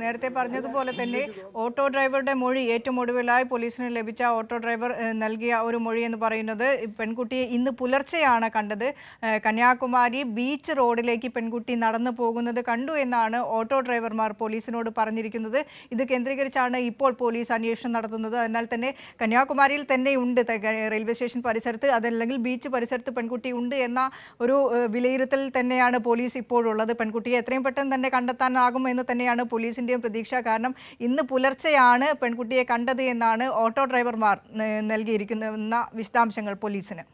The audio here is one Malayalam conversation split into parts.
നേരത്തെ പറഞ്ഞതുപോലെ തന്നെ ഓട്ടോ ഡ്രൈവറുടെ മൊഴി ഏറ്റവും ഒടുവിലായി പോലീസിന് ലഭിച്ച ഓട്ടോ ഡ്രൈവർ നൽകിയ ഒരു മൊഴി എന്ന് പറയുന്നത് പെൺകുട്ടിയെ ഇന്ന് പുലർച്ചെയാണ് കണ്ടത്. കന്യാകുമാരി ബീച്ച് റോഡിലേക്ക് പെൺകുട്ടി നടന്നു പോകുന്നത് കണ്ടു എന്നാണ് ഓട്ടോ ഡ്രൈവർമാർ പോലീസിനോട് പറഞ്ഞിരിക്കുന്നത്. ഇത് കേന്ദ്രീകരിച്ചാണ് ഇപ്പോൾ പോലീസ് അന്വേഷണം നടത്തുന്നത്. അതിനാൽ തന്നെ കന്യാകുമാരിയിൽ തന്നെ ഉണ്ട് റെയിൽവേ സ്റ്റേഷൻ പരിസരത്ത് അതല്ലെങ്കിൽ ബീച്ച് പരിസരത്ത് പെൺകുട്ടി ഉണ്ട് എന്ന ഒരു വിലയിരുത്തൽ തന്നെയാണ് പോലീസ് ഇപ്പോഴുള്ളത്. പെൺകുട്ടിയെ എത്രയും പെട്ടെന്ന് തന്നെ കണ്ടെത്താനാകും എന്ന് തന്നെയാണ് പോലീസിന്റെയും പ്രതീക്ഷ. കാരണം ഇന്ന് പുലർച്ചെയാണ് പെൺകുട്ടിയെ കണ്ടത് എന്നാണ് ഓട്ടോ ഡ്രൈവർമാർ നൽകിയിരിക്കുന്ന വിശദാംശങ്ങൾ പോലീസിന്.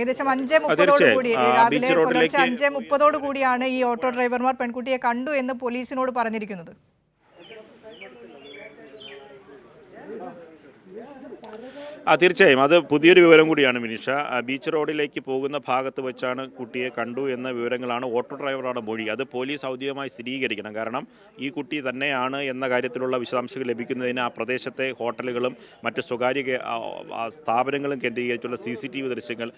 ഏകദേശം അഞ്ചേ മുപ്പതോട്. കൂടി രാവിലെ പുലർച്ചെ അഞ്ചേ മുപ്പതോട് കൂടിയാണ് ഈ ഓട്ടോ ഡ്രൈവർമാർ പെൺകുട്ടിയെ കണ്ടു എന്ന് പോലീസിനോട് പറഞ്ഞിരിക്കുന്നത്. ആ തീർച്ചയായും. അത് പുതിയൊരു വിവരം കൂടിയാണ് മിനിഷ. ബീച്ച് റോഡിലേക്ക് പോകുന്ന ഭാഗത്ത് വെച്ചാണ് കുട്ടിയെ കണ്ടു എന്ന വിവരങ്ങളാണ് ഓട്ടോ ഡ്രൈവറുടെ മൊഴി. അത് പോലീസ് ഔദ്യോഗികമായി സ്ഥിരീകരിക്കണം. കാരണം ഈ കുട്ടി തന്നെയാണ് എന്ന കാര്യത്തിലുള്ള വിശദാംശങ്ങൾ ലഭിക്കുന്നതിന് ആ പ്രദേശത്തെ ഹോട്ടലുകളും മറ്റ് സ്വകാര്യ സ്ഥാപനങ്ങളും കേന്ദ്രീകരിച്ചുള്ള സി സി ടി വി ദൃശ്യങ്ങൾ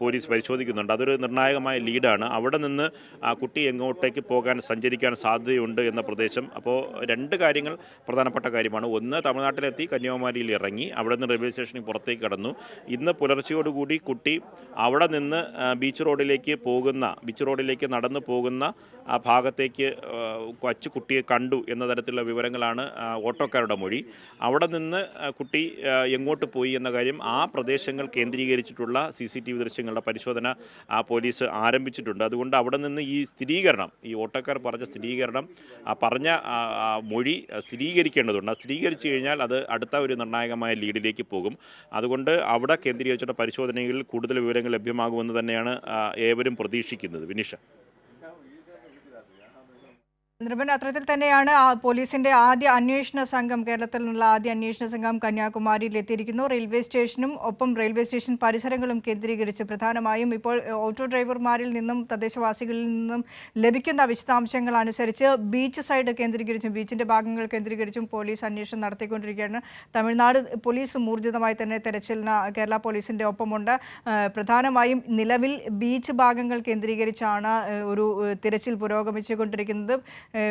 പോലീസ് പരിശോധിക്കുന്നുണ്ട്. അതൊരു നിർണായകമായ ലീഡാണ്. അവിടെ നിന്ന് ആ കുട്ടി എങ്ങോട്ടേക്ക് പോകാൻ സഞ്ചരിക്കാൻ സാധ്യതയുണ്ട് എന്ന പ്രദേശം. അപ്പോൾ രണ്ട് കാര്യങ്ങൾ പ്രധാനപ്പെട്ട കാര്യമാണ്. ഒന്ന് തമിഴ്നാട്ടിലെത്തി കന്യാകുമാരിയിൽ ഇറങ്ങി. അവിടെ നിന്ന് റെയിൽവേ സ്റ്റേഷനിൽ പുറത്തേക്ക് കടന്നു. ഇന്ന് പുലർച്ചയോടുകൂടി കുട്ടി അവിടെ നിന്ന് ബീച്ച് റോഡിലേക്ക് പോകുന്ന ബീച്ച് റോഡിലേക്ക് നടന്നു പോകുന്ന ആ ഭാഗത്തേക്ക് കൊച്ചു കുട്ടിയെ കണ്ടു എന്ന തരത്തിലുള്ള വിവരങ്ങളാണ് ഓട്ടോക്കാരുടെ മൊഴി. അവിടെ നിന്ന് കുട്ടി എങ്ങോട്ട് പോയി എന്ന കാര്യം ആ പ്രദേശങ്ങൾ കേന്ദ്രീകരിച്ചിട്ടുള്ള സി സി ടി വി ദൃശ്യങ്ങളുടെ പരിശോധന ആ പോലീസ് ആരംഭിച്ചിട്ടുണ്ട്. അതുകൊണ്ട് അവിടെ നിന്ന് ഈ സ്ഥിരീകരണം ഈ ഓട്ടോക്കാർ പറഞ്ഞ സ്ഥിരീകരണം പറഞ്ഞ മൊഴി സ്ഥിരീകരിക്കേണ്ടതുണ്ട്. സ്ഥിരീകരിച്ചു കഴിഞ്ഞാൽ അത് അടുത്ത ഒരു നിർണായകമായ ലീഡിലേക്ക് പോകും. അതുകൊണ്ട് അവിടെ കേന്ദ്രീകരിച്ചുള്ള പരിശോധനയിൽ കൂടുതൽ വിവരങ്ങൾ ലഭ്യമാകുമെന്ന് തന്നെയാണ് ഏവരും പ്രതീക്ഷിക്കുന്നത്. വിനിഷ. ചന്ദ്രബൻ അത്തരത്തിൽ തന്നെയാണ് പോലീസിന്റെ ആദ്യ അന്വേഷണ സംഘം കേരളത്തിൽ നിന്നുള്ള ആദ്യ അന്വേഷണ സംഘം കന്യാകുമാരിയിൽ എത്തിയിരിക്കുന്നു. റെയിൽവേ സ്റ്റേഷനും ഒപ്പം റെയിൽവേ സ്റ്റേഷൻ പരിസരങ്ങളും കേന്ദ്രീകരിച്ച് പ്രധാനമായും ഇപ്പോൾ ഓട്ടോ ഡ്രൈവർമാരിൽ നിന്നും തദ്ദേശവാസികളിൽ നിന്നും ലഭിക്കുന്ന വിശദാംശങ്ങൾ അനുസരിച്ച് ബീച്ച് സൈഡ് കേന്ദ്രീകരിച്ചും ബീച്ചിന്റെ ഭാഗങ്ങൾ കേന്ദ്രീകരിച്ചും പോലീസ് അന്വേഷണം നടത്തിക്കൊണ്ടിരിക്കുകയാണ്. തമിഴ്നാട് പോലീസ് ഊർജിതമായി തന്നെ തെരച്ചിലിന് കേരള പോലീസിന്റെ ഒപ്പമുണ്ട്. പ്രധാനമായും നിലവിൽ ബീച്ച് ഭാഗങ്ങൾ കേന്ദ്രീകരിച്ചാണ് ഒരു തിരച്ചിൽ പുരോഗമിച്ചുകൊണ്ടിരിക്കുന്നത്.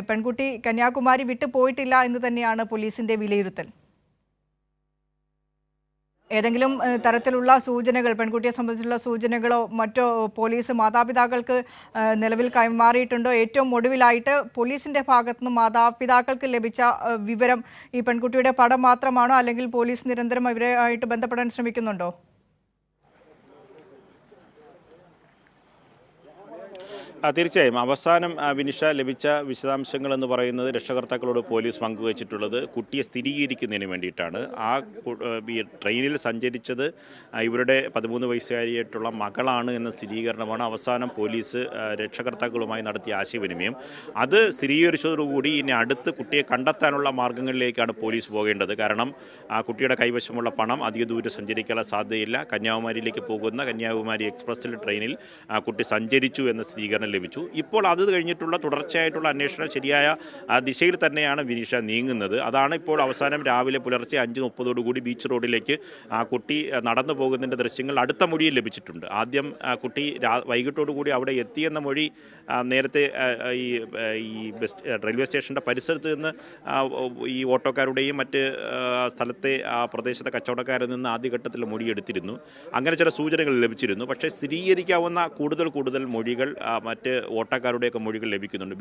പെൺകുട്ടി കന്യാകുമാരി വിട്ടു പോയിട്ടില്ല എന്ന് തന്നെയാണ് പോലീസിന്റെ വിലയിരുത്തൽ. ഏതെങ്കിലും തരത്തിലുള്ള സൂചനകൾ പെൺകുട്ടിയെ സംബന്ധിച്ചുള്ള സൂചനകളോ മറ്റോ പോലീസ് മാതാപിതാക്കൾക്ക് നിലവിൽ കൈമാറിയിട്ടുണ്ടോ? ഏറ്റവും ഒടുവിലായിട്ട് പോലീസിന്റെ ഭാഗത്തുനിന്ന് മാതാപിതാക്കൾക്ക് ലഭിച്ച വിവരം ഈ പെൺകുട്ടിയുടെ പടം മാത്രമാണോ? അല്ലെങ്കിൽ പോലീസ് നിരന്തരം ഇവരുമായിട്ട് ബന്ധപ്പെടാൻ ശ്രമിക്കുന്നുണ്ടോ? തീർച്ചയായും. അവസാനം വിനിഷ ലഭിച്ച വിശദാംശങ്ങൾ എന്ന് പറയുന്നത് രക്ഷകർത്താക്കളോട് പോലീസ് പങ്കുവച്ചിട്ടുള്ളത് കുട്ടിയെ സ്ഥിരീകരിക്കുന്നതിന് വേണ്ടിയിട്ടാണ്. ആ ട്രെയിനിൽ സഞ്ചരിച്ചത് ഇവരുടെ പതിമൂന്ന് വയസ്സുകാരിയായിട്ടുള്ള മകളാണ് എന്ന സ്ഥിരീകരണമാണ് അവസാനം പോലീസ് രക്ഷകർത്താക്കളുമായി നടത്തിയ ആശയവിനിമയം. അത് സ്ഥിരീകരിച്ചതോടുകൂടി ഇനി അടുത്ത് കുട്ടിയെ കണ്ടെത്താനുള്ള മാർഗങ്ങളിലേക്കാണ് പോലീസ് പോകേണ്ടത്. കാരണം ആ കുട്ടിയുടെ കൈവശമുള്ള പണം അധിക ദൂരം സഞ്ചരിക്കാനുള്ള സാധ്യതയില്ല. കന്യാകുമാരിയിലേക്ക് പോകുന്ന കന്യാകുമാരി എക്സ്പ്രസ്സിൽ ട്രെയിനിൽ ആ കുട്ടി സഞ്ചരിച്ചു എന്ന സ്ഥിരീകരണം ലഭിച്ചു. ഇപ്പോൾ അത് കഴിഞ്ഞിട്ടുള്ള തുടർച്ചയായിട്ടുള്ള അന്വേഷണം ശരിയായ ദിശയിൽ തന്നെയാണ് വിനീഷ നീങ്ങുന്നത്. അതാണ് ഇപ്പോൾ അവസാനം രാവിലെ പുലർച്ചെ അഞ്ച് മുപ്പതോടുകൂടി ബീച്ച് റോഡിലേക്ക് ആ കുട്ടി നടന്നു പോകുന്നതിന്റെ ദൃശ്യങ്ങൾ അടുത്ത മൊഴിയിൽ ലഭിച്ചിട്ടുണ്ട്. ആദ്യം കുട്ടി രാ വൈകിട്ടോടുകൂടി അവിടെ എത്തിയെന്ന മൊഴി നേരത്തെ ഈ ഈ ബസ് റെയിൽവേ സ്റ്റേഷന്റെ പരിസരത്ത് നിന്ന് ഈ ഓട്ടോക്കാരുടെയും മറ്റ് സ്ഥലത്തെ ആ പ്രദേശത്തെ കച്ചവടക്കാരിൽ നിന്ന് ആദ്യഘട്ടത്തിൽ മൊഴി എടുത്തിരുന്നു അങ്ങനെ ചില സൂചനകൾ ലഭിച്ചിരുന്നു. പക്ഷേ സ്ഥിരീകരിക്കാവുന്ന കൂടുതൽ കൂടുതൽ മൊഴികൾ ആ, മറ്റ് ഓട്ടക്കാരുടെയൊക്കെ മൊഴികൾ ലഭിക്കുന്നുണ്ട്.